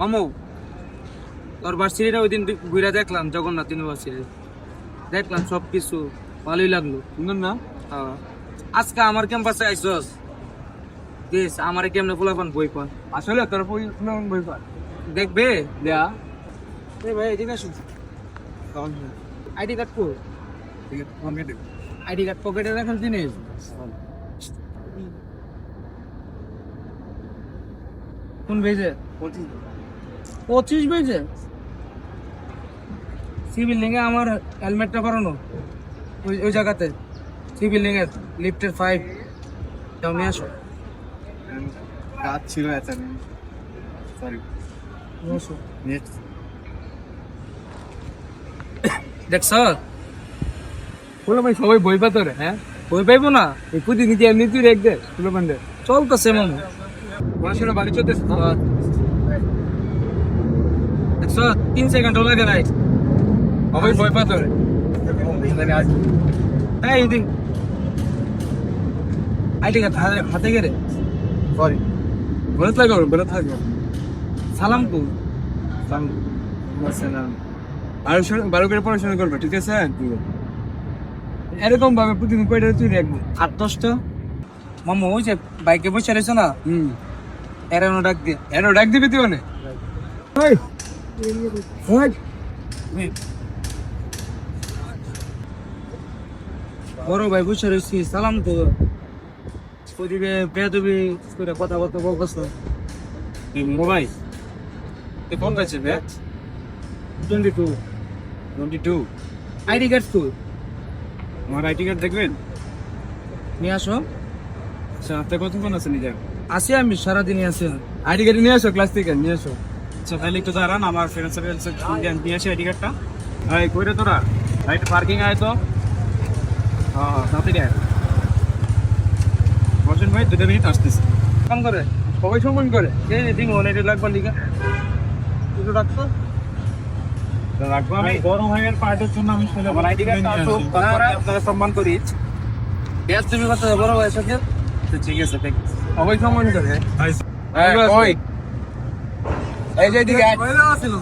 মামু তোর ভার্সিটিটা ওই দিন ঘুরে দেখলাম জগন্নাথ ইউনিভার্সিটি দেখলাম সব কিছু ভালোই লাগল। সুন্দর না? হ্যাঁ। আজকে আমার ক্যাম্পাসে আইসস। দেশ আমার কেমনে পোলাপান বই পান আসলে তোর বই শুনুন বই পার দেখবে? দেয়া। এই ভাই এদিকে আসুন। আইডি কার্ড কো? আইডি কার্ড পকেটে রাখার জিনিস? কোন ভেজে পঁচিশ বেজে। সি বিল্ডিং এ আমার হেলমেটটা করানো ওই ওই জায়গাতে। সি বিল্ডিং এর লিফটের ফাইভ যাও নিয়ে আসো। কাজ ছিল এত সরি দেখছ বলো ভাই সবাই বই পাতো রে হ্যাঁ? বই পাইবো না? এই এমনি তুই রেখ দে চলতেছে মামু। পড়াশোনা বাড়ি চলতেছে? দেখছ তিন সেকেন্ড লাগে নাই সবাই বই পাতো এই দিন। আইডি কার্ড হাতে- গেলে সরি বলে থাকো বলে থাকো। সালাম। কো বারো বারো করে পড়াশোনা করবে ঠিক আছে? এরকম ভাবে প্রতিদিন কয়টা তুই রাখব আট দশটা। মামু ওই যে বাইকে বসে রয়েছে না? হুম। এরানো ডাক দিয়ে এর ডাক দিবি তুই মানে বড় ভাই বসে রয়েছি সালাম তো। বেদবি করে কথা বলতে বলতেছ মোবাইল তুই কোন বে? Twenty two. Twenty two. ID card তো। আমার আইটি কার্ড দেখবেন? নিয়ে আসো। আচ্ছা আপনার কতক্ষণ আছে নিজের? আসি আমি সারাদিনই আছি। আইডি কার্ড নিয়ে আসো ক্লাস থেকে নিয়ে আসো। তাহলে একটু দাঁড়ান আমার ফ্রেন্ড সার্কেল আসি আইডি কার্ডটা এই কইরে তোরা রাইট পার্কিং আয় তো। হ্যাঁ হ্যাঁ তাড়াতাড়ি আয়। বসেন ভাই দুটো মিনিট আসতেছি। কাম করে সবাই সম্মান করে। এই যে দিন ওনে লাগবার লিগা। দুটো ডাকতো রাখব আমি। গরম হয়ে গেল পার্টির জন্য আমি শুনে আমার আইডি কার্ডটা আসুক তারপরে আপনারা সম্মান করি। গ্যাস তুমি কথা বড় ভাই সাথে? ঠিক আছে থ্যাংক ইউ সবাই সম্মান করে। হ্যাঁ এই যে এদিকে ছিল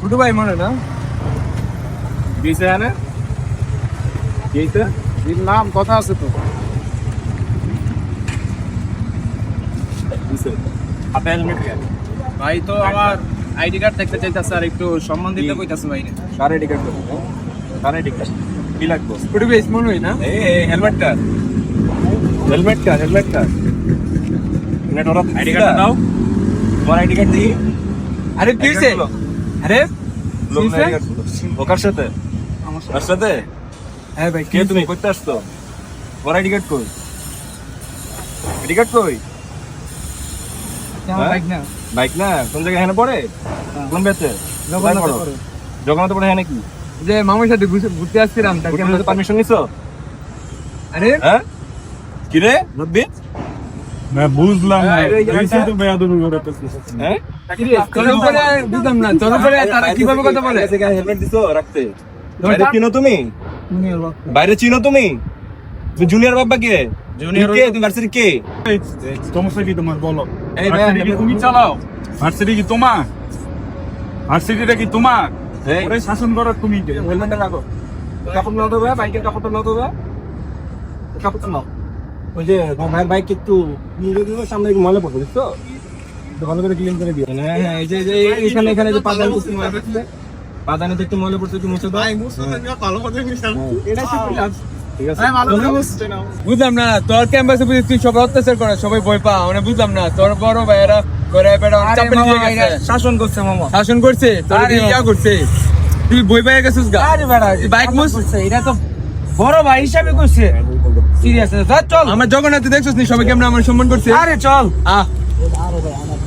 ছোট ভাই মনে না? দিছে এর নাম কথা আছে তো। আপনি হেলমেট ভাই তো আমার আইডি কার্ড দেখতে চাইতেছে আর একটু সম্মান দিতে কইতাছে ভাইরে। কার আইডি কার্ড করব কার আইডি কার্ড? কি লাগবে? ছোট ভাই মনে হয় না? এই helmet card helmet card helmet card net ওরা আইডি কার্ড দাও তোমার আইডি কার্ড দিই আরে সে আরে ওকার সাথে। আমার সাথে। হ্যাঁ ভাই কে তুমি? করতে আসতো তোমার আইডি কার্ড কই? আইডি কার্ড কই? হ্যাঁ? বাইক না। বাইক না? কোন জায়গায় এখানে পড়ে? কোন বেতে জগন্নাথ পড়ে? এখানে কি? যে মামার সাথে ঘুরতে- আসছিলাম তাকে পারমিশন নিছো? আরে? হ্যাঁ? কি রে? না বুঝলাম না। এইসব তো হ্যাঁ? তোর বুঝলাম না তোর তারা কীভাবে কথা বলে? হেলমেট দিছো রাখতে। বাইরে চিনো তুমি? বাইরে চিনো তুমি? জুনিয়র বাবা কে? জুনিয়র কে? তুমি ভার্সিটি কে? কি তোমার? বলো। এই তুমি চালাও। ভার্সিটি কি তোমার? ভার্সিটিটা কি তোমার? ওরে শাসন করার তুমি হেলমেটটা লাগো কাপড় নাও তো বাইকের নাও তো নাও। ওই যে ভাইয়ের বাইক একটু নিয়ে সামনে পড়বে বুঝছ? ভালো করে ক্লিন করে দিও। হ্যাঁ হ্যাঁ এই যে এখানে এখানে যে পাদানি একটু ময়লা পড়ছে একটু ময়লা পড়ছে একটু মুছে দাও। এটা ঠিক আছে। ঠিক আছে বুঝলাম না তোর ক্যাম্পাসে বুঝি তুই সবাই অত্যাচার করে সবাই ভয় পা মানে বুঝলাম না তোর বড় ভাইয়েরা করে শাসন করছে মামা। শাসন করছে তোর ইয়া করছে। তুই বই পাইয়া গেছিস গা। আরে বেড়া বাইক মুছ। এটা তো বড় ভাই হিসাবে করছে সিরিয়াস চল। আমার জগন্নাথ দেখছিস নি? সবাই কেমন আমার সম্মান করছে। আরে চল। আহ আরে ভাই আমার